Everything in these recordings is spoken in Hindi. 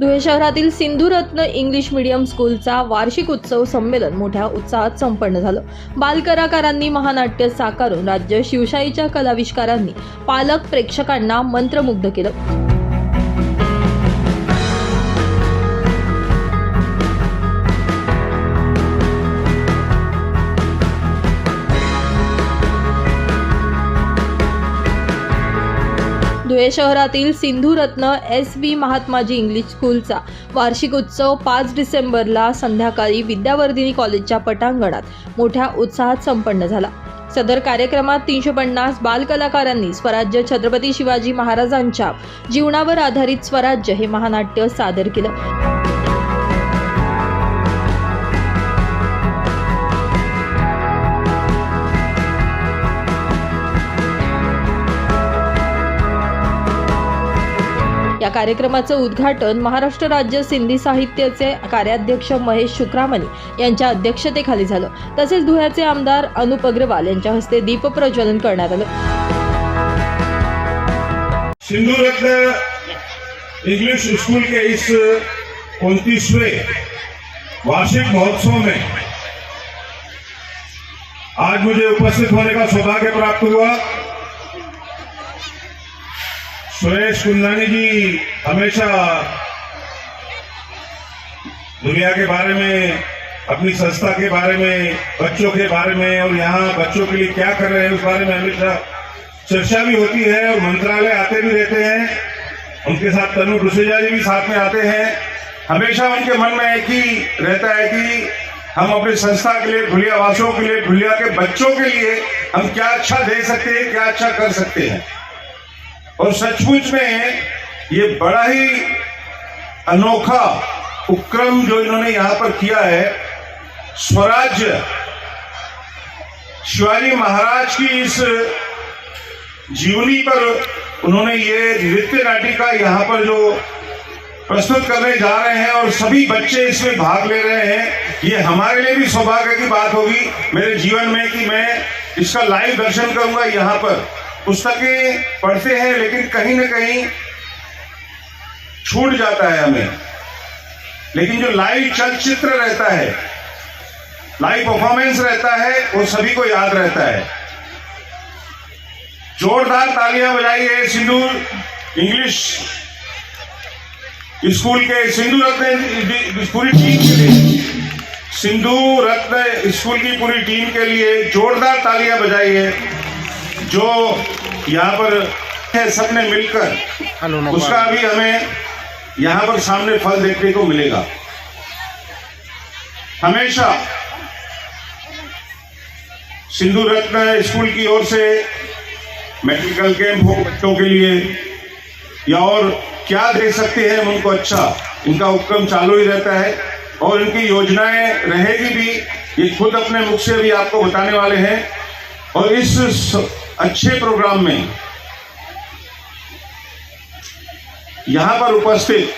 धुळे शहरातील सिंधुरत्न इंग्लिश मीडियम स्कूलचा वार्षिक उत्सव संमेलन मोठ्या उत्साहात संपन्न झालं. बालकलाकारांनी महानाट्य साकारून राज्य शिवशाहीच्या कलाविष्कारांनी पालक प्रेक्षकांना मंत्रमुग्ध केलं. धुळे शहरातील Sindhuratna S B Mahatmaji English स्कूलचा वार्षिक उत्सव पाच डिसेंबरला संध्याकाळी विद्यावर्धिनी कॉलेजच्या पटांगणात मोठ्या उत्साहात संपन्न झाला. सदर कार्यक्रमात तीनशे पन्नास बालकलाकारांनी स्वराज्य छत्रपती शिवाजी महाराजांच्या जीवनावर आधारित स्वराज्य हे महानाट्य सादर केलं. या कार्यक्रमाचं उद्घाटन महाराष्ट्र राज्य सिंधी साहित्याचे कार्याध्यक्ष महेश शुक्रामणी यांच्या अध्यक्षतेखाली झालं. तसेच धुळ्याचे आमदार अनुप अग्रवाल यांच्या हस्ते दीप प्रज्वलन करण्यात आलं. सिंधु रत्न इंग्लिश स्कूल के इस उनतीसवें वार्षिक महोत्सव में आज मुझे उपस्थित होने का सौभाग्य प्राप्त हुआ। सुरेश कुंदानी जी, हमेशा दुनिया के बारे में, अपनी संस्था के बारे में, बच्चों के बारे में, और यहाँ बच्चों के लिए क्या कर रहे हैं उस बारे में हमेशा चर्चा भी होती है और मंत्रालय आते भी रहते हैं। उनके साथ तनु डुसेजा जी भी साथ में आते हैं। हमेशा उनके मन में एक ही रहता है कि हम अपनी संस्था के लिए ढुलिया वासियों के लिए, भुलिया के बच्चों के लिए हम क्या अच्छा दे सकते हैं, क्या अच्छा कर सकते हैं। और सचमुच में ये बड़ा ही अनोखा उपक्रम जो इन्होंने यहाँ पर किया है, स्वराज्य। शिवाजी महाराज की इस जीवनी पर उन्होंने ये नृत्य नाटिका यहाँ पर जो प्रस्तुत करने जा रहे हैं और सभी बच्चे इसमें भाग ले रहे हैं, ये हमारे लिए भी सौभाग्य की बात होगी। मेरे जीवन में कि मैं इसका लाइव दर्शन करूँगा यहाँ पर। पुस्तकें पढ़ते हैं, लेकिन कहीं ना कहीं छूट जाता है हमें। लेकिन जो लाइव चलचित्र रहता है लाइव परफॉर्मेंस रहता है, वो सभी को याद रहता है। जोरदार तालियाँ बजाइए सिंधु इंग्लिश स्कूल के सिंधु रत्न पूरी टीम के लिए। सिंधु रत्न स्कूल की पूरी टीम के लिए जोरदार तालियाँ बजाइए जो यहाँ पर है सबने मिलकर उसका अभी हमें यहाँ पर सामने फल देखने को मिलेगा। हमेशा सिंधु रत्न स्कूल की ओर से मेडिकल कैंप हो बच्चों के लिए या और क्या दे सकते हैं उनको? अच्छा इनका उपक्रम चालू ही रहता है और इनकी योजनाएँ रहेगी भी ये खुद अपने मुख से भी आपको बताने वाले हैं और इस अच्छे प्रोग्राम में यहाँ पर उपस्थित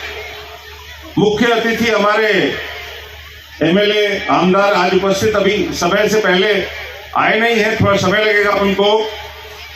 मुख्य अतिथि हमारे एमएलए आमदार आज उपस्थित अभी समय से पहले आए नहीं है, थोड़ा समय लगेगा उनको।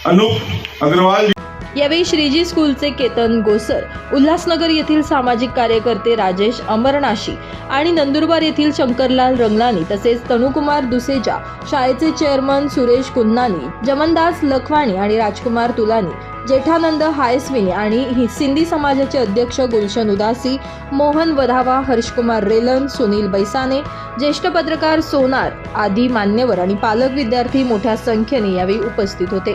अनूप अग्रवाल जी। यावेळी श्रीजी स्कूलचे केतन गोसर उल्हासनगर येथील सामाजिक कार्यकर्ते राजेश अमरनाशी आणि नंदुरबार येथील शंकरलाल रंगलानी तसेच तनुकुमार दुसेजा शाळेचे चेअरमन सुरेश कुन्नानी जमनदास लखवाणी आणि राजकुमार तुलानी जेठानंद हायस्विनी आणि सिंधी समाजाचे अध्यक्ष गुलशन उदासी मोहन वधावा हर्षकुमार रेलन सुनील बैसाने ज्येष्ठ पत्रकार सोनार आदी मान्यवर आणि पालक विद्यार्थी मोठ्या संख्येने यावेळी उपस्थित होते.